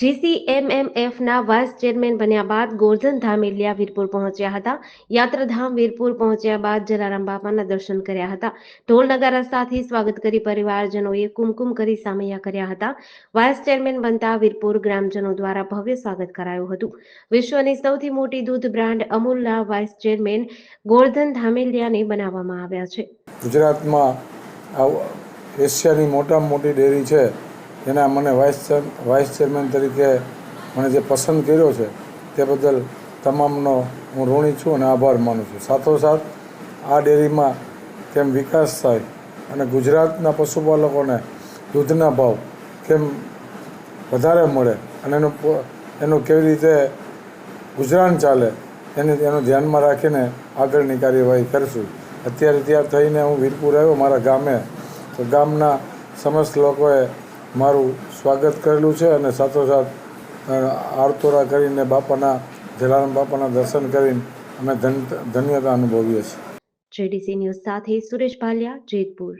જીસીએમએમએફના vice chairman બન્યા બાદ ગોરધન ધામેલિયા વીરપુર પહોંચ્યા હતા. યાત્રાધામ વીરપુર પહોંચ્યા બાદ જલારામ બાપાના દર્શન કર્યા હતા. ઢોલ નગારા સાથે સ્વાગત કરી પરિવારજનોએ કુમકુમ કરી સામૈયા કર્યા હતા. વાઇસ ચેરમેન બનતા વીરપુર ગ્રામજનો દ્વારા ભવ્ય સ્વાગત કરાયું હતું. વિશ્વની સૌથી મોટી દૂધ બ્રાન્ડ અમૂલના વાઇસ ચેરમેન ગોરધન ધામેલિયાને બનાવવામાં આવ્યા છે. ગુજરાતમાં એશિયાની મોટામાં મોટી ડેરી છે. એના મને વાઇસ વાઇસ ચેરમેન તરીકે મને જે પસંદ કર્યો છે, તે બદલ તમામનો હું ઋણી છું અને આભાર માનું છું. સાથોસાથ, આ ડેરીમાં કેમ વિકાસ થાય અને ગુજરાતના પશુપાલકોને દૂધના ભાવ કેમ વધારે મળે અને એનું એનું કેવી રીતે ગુજરાન ચાલે, એને, એનું ધ્યાનમાં રાખીને આગળની કાર્યવાહી કરશું. અત્યારે ત્યાં થઈને હું વીરપુર આવ્યો, મારા ગામે. તો ગામના સમસ્ત લોકોએ મારું સ્વાગત કરેલું છે અને સાથોસાથ આરતોરા કરીને બાપાના, જલારામ બાપાના દર્શન કરીને અમે ધન, ધન્યતા અનુભવીએ છીએ. જેડીસી ન્યૂઝ સાથે સુરેશ ભાલિયા, જેતપુર.